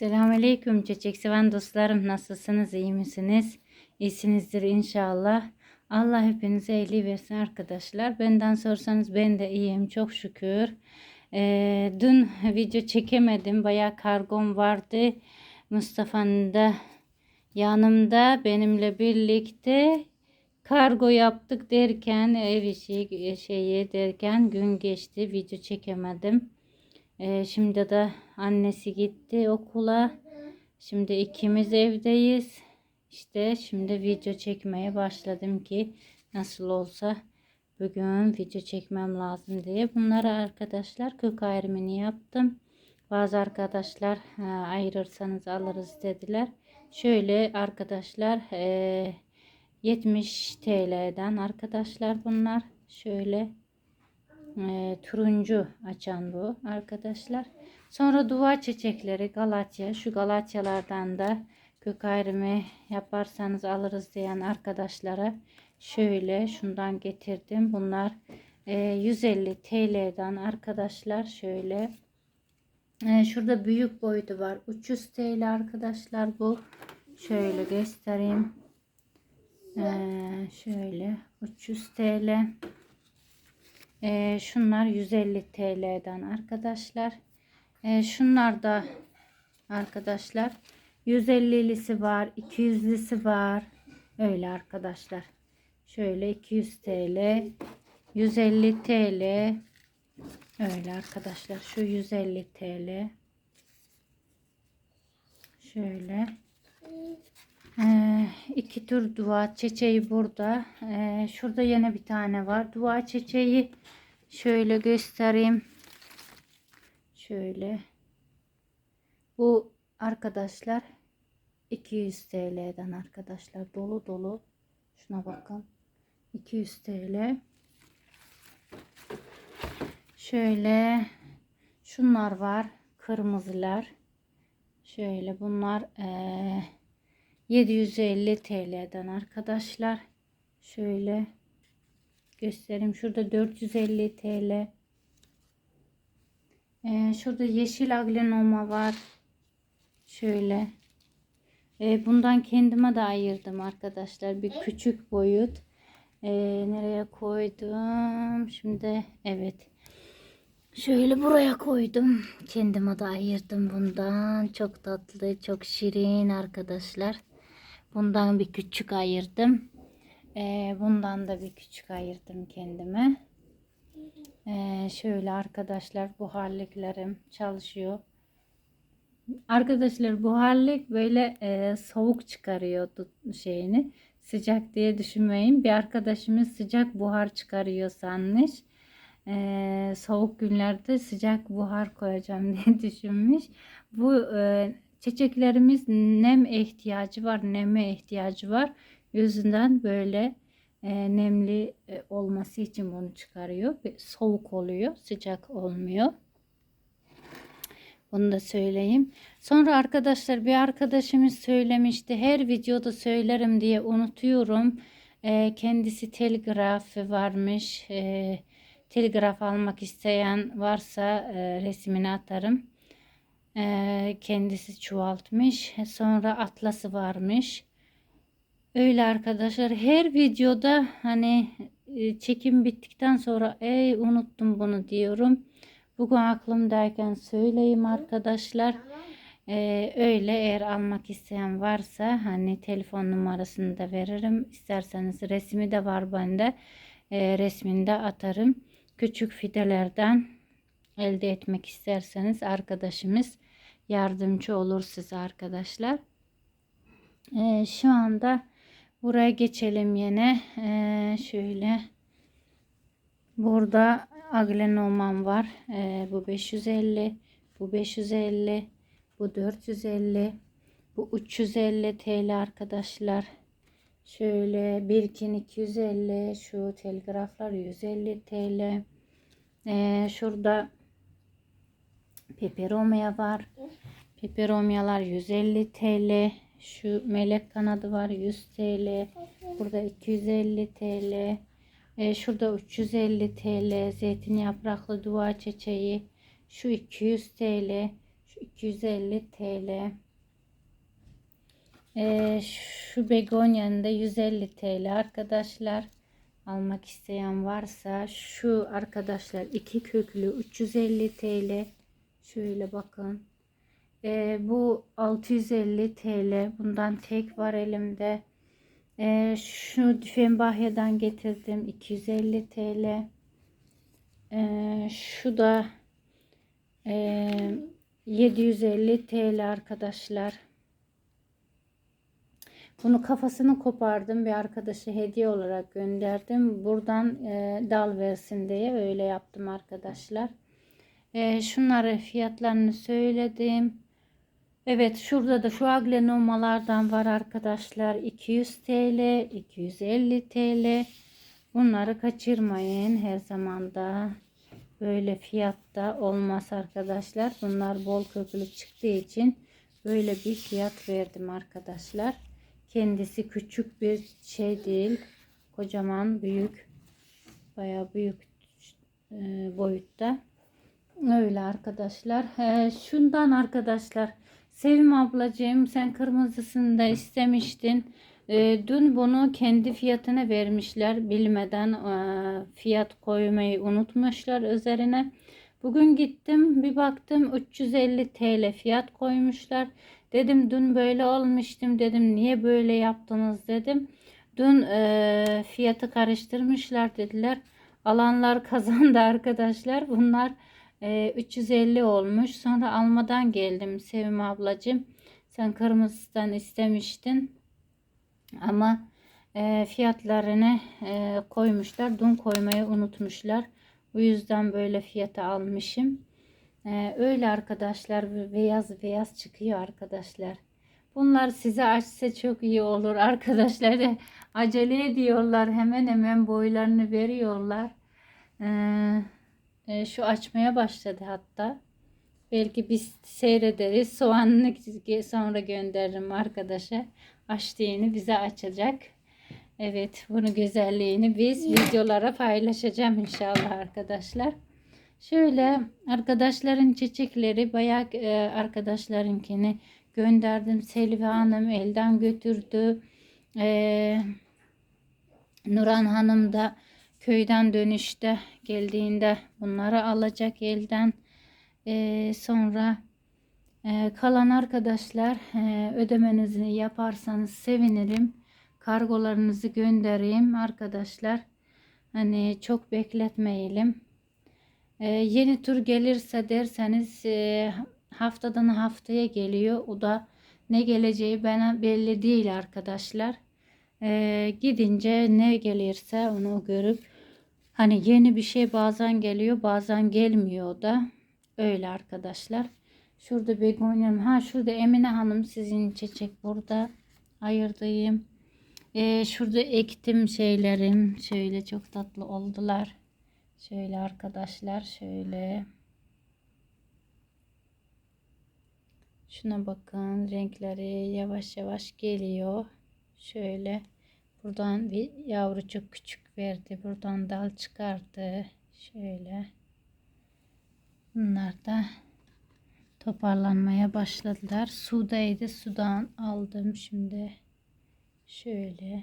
Selamünaleyküm çiçek seven dostlarım. Nasılsınız? iyi misiniz? İyisinizdir inşallah. Allah hepinize iyiliği versin arkadaşlar. Benden sorsanız ben de iyiyim çok şükür. Ee, dün video çekemedim. Bayağı kargom vardı. Mustafa'nın da yanımda benimle birlikte kargo yaptık derken ev işi şeyi derken gün geçti. Video çekemedim. Ee, şimdi de annesi gitti okula. Şimdi ikimiz evdeyiz. İşte şimdi video çekmeye başladım ki nasıl olsa bugün video çekmem lazım diye. Bunları arkadaşlar kök ayrımını yaptım. Bazı arkadaşlar "Ha, ayırırsanız alırız dediler. Şöyle arkadaşlar e, 70 TL'den arkadaşlar bunlar. Şöyle e, turuncu açan bu arkadaşlar. Sonra duvar çiçekleri Galatya. Şu Galatyalardan da kök ayrımı yaparsanız alırız diyen arkadaşlara şöyle şundan getirdim. Bunlar e, 150 TL'den arkadaşlar şöyle. E, şurada büyük boyutu var. 300 TL arkadaşlar bu. Şöyle göstereyim. E, şöyle 300 TL. Ee, şunlar 150 TL'den arkadaşlar. Ee, şunlar da arkadaşlar 150'lisi var, 200'lisi var. Öyle arkadaşlar. Şöyle 200 TL, 150 TL. Öyle arkadaşlar. Şu 150 TL. Şöyle. Ee, iki tür dua çiçeği burada. Ee, şurada yine bir tane var. Dua çiçeği şöyle göstereyim. Şöyle. Bu arkadaşlar 200 TL'den arkadaşlar dolu dolu. Şuna bakın. 200 TL. Şöyle şunlar var. Kırmızılar. Şöyle bunlar eee 750 TL'den arkadaşlar. Şöyle göstereyim. Şurada 450 TL. Ee, şurada yeşil aglenoma var. Şöyle. Ee, bundan kendime de ayırdım arkadaşlar. Bir küçük boyut. Ee, nereye koydum? Şimdi evet. Şöyle buraya koydum. Kendime de ayırdım bundan. Çok tatlı, çok şirin arkadaşlar. Bundan bir küçük ayırdım. Ee, bundan da bir küçük ayırdım kendime. Ee, şöyle arkadaşlar buharlıklarım çalışıyor. Arkadaşlar buharlık böyle e, soğuk çıkarıyor şeyini. Sıcak diye düşünmeyin. Bir arkadaşımız sıcak buhar çıkarıyor sanmış. Ee, soğuk günlerde sıcak buhar koyacağım diye düşünmüş. Bu e, çiçeklerimiz nem ihtiyacı var, neme ihtiyacı var. Yüzünden böyle e, nemli e, olması için bunu çıkarıyor. Soğuk oluyor, sıcak olmuyor. Bunu da söyleyeyim. Sonra arkadaşlar bir arkadaşımız söylemişti. Her videoda söylerim diye unutuyorum. E, kendisi telgrafı varmış. E, telgraf almak isteyen varsa e, resmini atarım. E, kendisi çoğaltmış. Sonra atlası varmış. Öyle arkadaşlar her videoda hani e, çekim bittikten sonra ey unuttum bunu diyorum. Bugün aklımdayken söyleyeyim arkadaşlar. Ee, öyle eğer almak isteyen varsa hani telefon numarasını da veririm. İsterseniz resmi de var bende. Ee, resmini de atarım. Küçük fidelerden elde etmek isterseniz arkadaşımız yardımcı olur size arkadaşlar. Ee, şu anda buraya geçelim yine. Ee, şöyle burada aglenomam var. Ee, bu 550, bu 550, bu 450, bu 350 TL arkadaşlar. Şöyle Birkin 250, şu telgraflar 150 TL. Ee, şurada peperomia var. Peperomialar 150 TL. Şu melek kanadı var 100 TL. Burada 250 TL. Ee, şurada 350 TL. Zeytin yapraklı dua çiçeği. Şu 200 TL. Şu 250 TL. Ee, şu begonyanın da 150 TL arkadaşlar. Almak isteyen varsa şu arkadaşlar iki köklü 350 TL. Şöyle bakın. Ee, bu 650 TL. Bundan tek var elimde. Ee, şu Düfenbahya'dan getirdim 250 TL. Ee, şu da e, 750 TL arkadaşlar. Bunu kafasını kopardım bir arkadaşa hediye olarak gönderdim. Buradan e, dal versin diye öyle yaptım arkadaşlar. E, şunları fiyatlarını söyledim. Evet şurada da şu aglenomalardan var arkadaşlar. 200 TL, 250 TL. Bunları kaçırmayın her zaman da. Böyle fiyatta olmaz arkadaşlar. Bunlar bol köklü çıktığı için böyle bir fiyat verdim arkadaşlar. Kendisi küçük bir şey değil. Kocaman büyük. Bayağı büyük e, boyutta. Öyle arkadaşlar. Ee, şundan arkadaşlar. Sevim ablacığım sen kırmızısını da istemiştin. Ee, dün bunu kendi fiyatına vermişler. Bilmeden e, fiyat koymayı unutmuşlar üzerine. Bugün gittim bir baktım 350 TL fiyat koymuşlar. Dedim dün böyle olmuştum dedim niye böyle yaptınız dedim. Dün e, fiyatı karıştırmışlar dediler. Alanlar kazandı arkadaşlar. Bunlar e, 350 olmuş. Sonra almadan geldim Sevim ablacığım. Sen kırmızıdan istemiştin. Ama e, fiyatlarını e, koymuşlar. Dün koymayı unutmuşlar. Bu yüzden böyle fiyata almışım. Ee, öyle arkadaşlar beyaz beyaz çıkıyor arkadaşlar. Bunlar size açsa çok iyi olur arkadaşlar. Acele ediyorlar hemen hemen boylarını veriyorlar. Ee, e, şu açmaya başladı hatta. Belki biz seyrederiz. Soğanını sonra gönderirim arkadaşa. Açtığını bize açacak. Evet bunu güzelliğini biz videolara paylaşacağım inşallah arkadaşlar. Şöyle arkadaşların çiçekleri bayağı e, arkadaşlarınkini gönderdim. Selvi Hanım elden götürdü. E, Nuran Hanım da köyden dönüşte geldiğinde bunları alacak elden. E, sonra e, kalan arkadaşlar e, ödemenizi yaparsanız sevinirim. Kargolarınızı göndereyim arkadaşlar. Hani çok bekletmeyelim. Ee, yeni tur gelirse derseniz e, haftadan haftaya geliyor. O da ne geleceği bana belli değil arkadaşlar. Ee, gidince ne gelirse onu görüp hani yeni bir şey bazen geliyor bazen gelmiyor da. Öyle arkadaşlar. Şurada begonyam. Ha şurada Emine Hanım sizin çiçek burada ayırdığım. Ee, şurada ektim şeylerim. Şöyle çok tatlı oldular. Şöyle arkadaşlar şöyle. Şuna bakın renkleri yavaş yavaş geliyor. Şöyle buradan bir yavru çok küçük verdi. Buradan dal çıkardı. Şöyle. Bunlar da toparlanmaya başladılar. Sudaydı. Sudan aldım şimdi. Şöyle.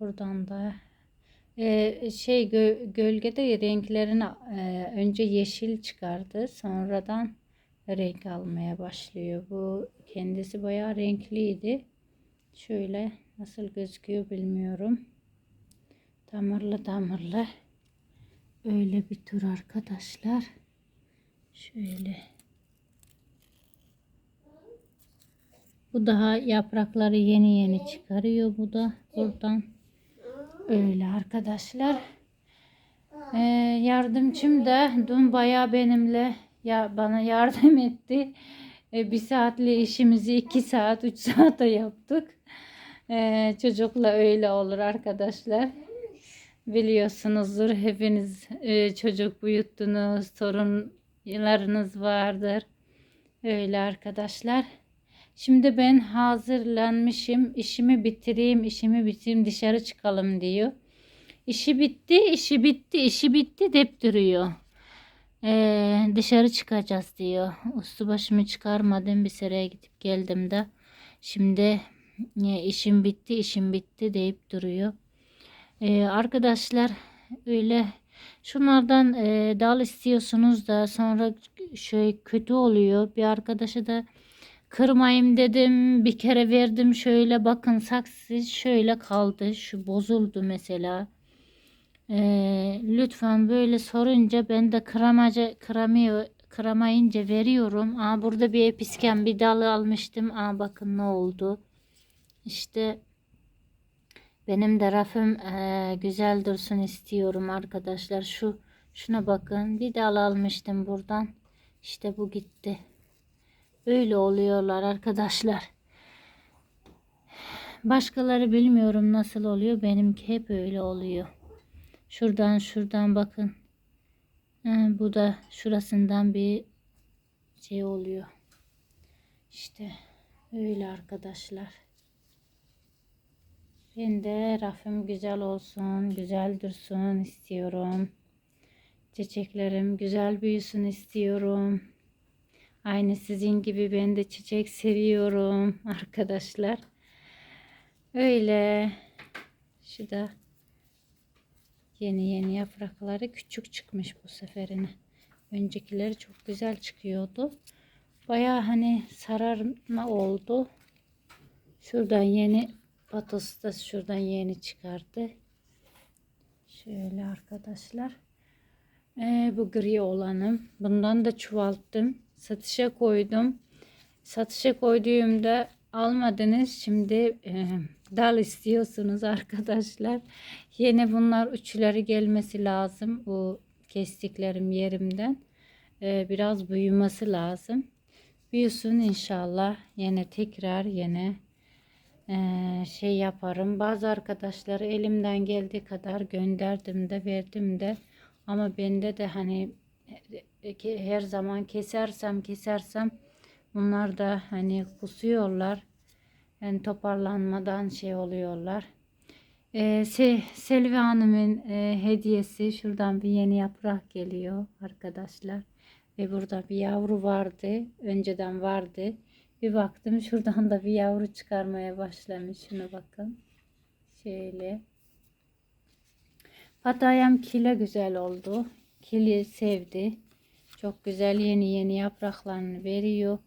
Buradan da ee, şey gö gölgede renklerini e, önce yeşil çıkardı. Sonradan renk almaya başlıyor. Bu kendisi bayağı renkliydi. Şöyle nasıl gözüküyor bilmiyorum. Damarlı damarlı. Öyle bir tur arkadaşlar. Şöyle. Bu daha yaprakları yeni yeni çıkarıyor. Bu da buradan. Öyle arkadaşlar. Ee, yardımcım da dün bayağı benimle ya bana yardım etti. Ee, bir saatli işimizi iki saat, üç saate yaptık. Ee, çocukla öyle olur arkadaşlar. Biliyorsunuzdur hepiniz e, çocuk büyüttünüz, sorunlarınız vardır. Öyle arkadaşlar. Şimdi ben hazırlanmışım. İşimi bitireyim, işimi bitireyim dışarı çıkalım diyor. İşi bitti, işi bitti, işi bitti dep duruyor. Ee, dışarı çıkacağız diyor. Üstü başımı çıkarmadım bir seraya gidip geldim de. Şimdi e, işim bitti işim bitti deyip duruyor. Ee, arkadaşlar öyle şunlardan e, dal istiyorsunuz da sonra şey kötü oluyor. Bir arkadaşa da kırmayayım dedim. Bir kere verdim şöyle bakın saksı şöyle kaldı. Şu bozuldu mesela. Ee, lütfen böyle sorunca ben de kıramaca kıramıyor kıramayınca veriyorum. Aa, burada bir episken bir dalı almıştım. Aa, bakın ne oldu. İşte benim de rafım eee, güzel dursun istiyorum arkadaşlar. Şu şuna bakın. Bir dal almıştım buradan. İşte bu gitti. Öyle oluyorlar arkadaşlar. Başkaları bilmiyorum nasıl oluyor. Benimki hep öyle oluyor. Şuradan şuradan bakın. Ha, bu da şurasından bir şey oluyor. İşte öyle arkadaşlar. Ben de rafım güzel olsun, güzel dursun istiyorum. Çiçeklerim güzel büyüsün istiyorum. Aynı sizin gibi ben de çiçek seviyorum arkadaşlar. Öyle. Şu da yeni yeni yaprakları küçük çıkmış bu seferine. Öncekileri çok güzel çıkıyordu. Baya hani sararma oldu. Şuradan yeni patosu da şuradan yeni çıkardı. Şöyle arkadaşlar. Ee, bu gri olanım. Bundan da çoğalttım. Satışa koydum. Satışa koyduğumda almadınız. Şimdi e, dal istiyorsunuz arkadaşlar. Yine bunlar uçları gelmesi lazım. Bu kestiklerim yerimden. Ee, biraz büyümesi lazım. Büyüsün inşallah. Yine tekrar yine şey yaparım. Bazı arkadaşları elimden geldiği kadar gönderdim de verdim de ama bende de hani e, ki her zaman kesersem kesersem bunlar da hani kusuyorlar. Yani toparlanmadan şey oluyorlar. Ee, Se Selvi Hanım'ın e, hediyesi şuradan bir yeni yaprak geliyor arkadaşlar. Ve burada bir yavru vardı. Önceden vardı. Bir baktım şuradan da bir yavru çıkarmaya başlamış. Şuna bakın. Şöyle. Patayam kile güzel oldu. Kili sevdi. Çok güzel yeni yeni yapraklarını veriyor.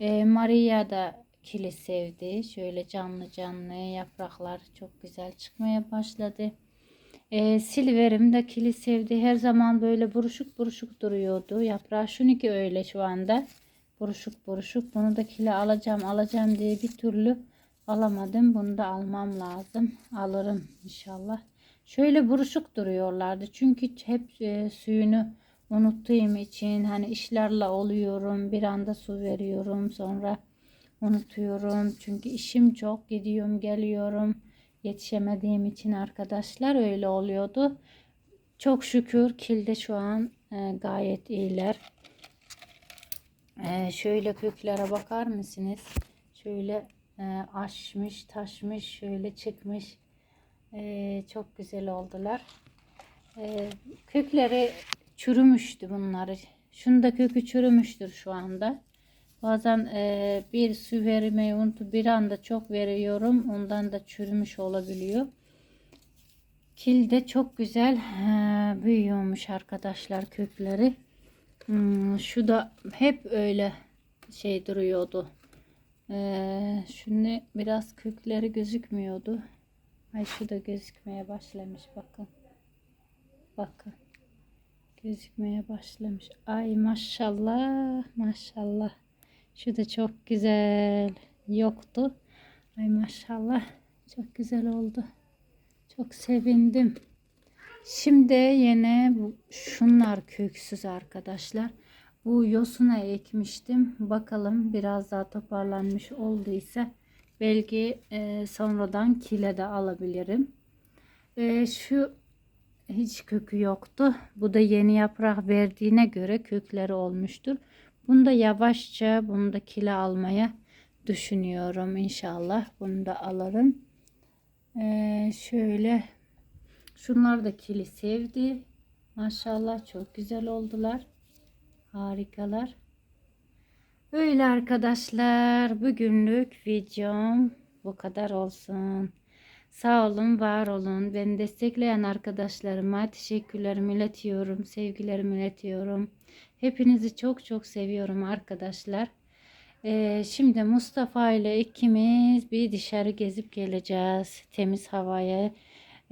Ee, Maria da kili sevdi. Şöyle canlı canlı yapraklar çok güzel çıkmaya başladı. Ee, silverim de kili sevdi. Her zaman böyle buruşuk buruşuk duruyordu. Yaprağı şununki öyle şu anda. Buruşuk buruşuk. Bunu da kilo alacağım alacağım diye bir türlü alamadım. Bunu da almam lazım. Alırım inşallah. Şöyle buruşuk duruyorlardı. Çünkü hep e, suyunu unuttuğum için hani işlerle oluyorum. Bir anda su veriyorum. Sonra unutuyorum. Çünkü işim çok. Gidiyorum geliyorum. Yetişemediğim için arkadaşlar öyle oluyordu. Çok şükür kilde şu an e, gayet iyiler. Ee, şöyle köklere bakar mısınız? Şöyle e, aşmış, taşmış, şöyle çıkmış. Ee, çok güzel oldular. Ee, kökleri çürümüştü bunları. Şunda kökü çürümüştür şu anda. Bazen e, bir su vermeyi unutup bir anda çok veriyorum. Ondan da çürümüş olabiliyor. Kil de çok güzel e, büyüyormuş arkadaşlar kökleri. Hmm, şu da hep öyle şey duruyordu. Ee, şimdi biraz kökleri gözükmüyordu. Ay şu da gözükmeye başlamış bakın. Bakın. Gözükmeye başlamış. Ay maşallah maşallah. Şu da çok güzel. Yoktu. Ay maşallah. Çok güzel oldu. Çok sevindim. Şimdi yine şunlar köksüz arkadaşlar. Bu yosuna ekmiştim. Bakalım biraz daha toparlanmış olduysa belki e, sonradan kile de alabilirim. E, şu hiç kökü yoktu. Bu da yeni yaprak verdiğine göre kökleri olmuştur. Bunu da yavaşça bunu da kile almaya düşünüyorum inşallah. Bunu da alırım. E, şöyle Şunlar da kili sevdi. Maşallah çok güzel oldular. Harikalar. Öyle arkadaşlar. Bugünlük videom bu kadar olsun. Sağ olun, var olun. Beni destekleyen arkadaşlarıma teşekkürlerimi iletiyorum. Sevgilerimi iletiyorum. Hepinizi çok çok seviyorum arkadaşlar. Ee, şimdi Mustafa ile ikimiz bir dışarı gezip geleceğiz. Temiz havaya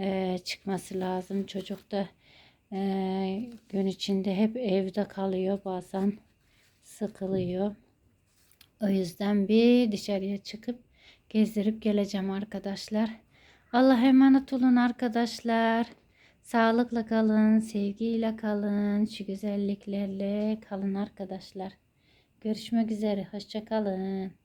e, çıkması lazım. Çocuk da e, gün içinde hep evde kalıyor. Bazen sıkılıyor. O yüzden bir dışarıya çıkıp gezdirip geleceğim arkadaşlar. Allah'a emanet olun arkadaşlar. Sağlıkla kalın, sevgiyle kalın, şu güzelliklerle kalın arkadaşlar. Görüşmek üzere, hoşça kalın.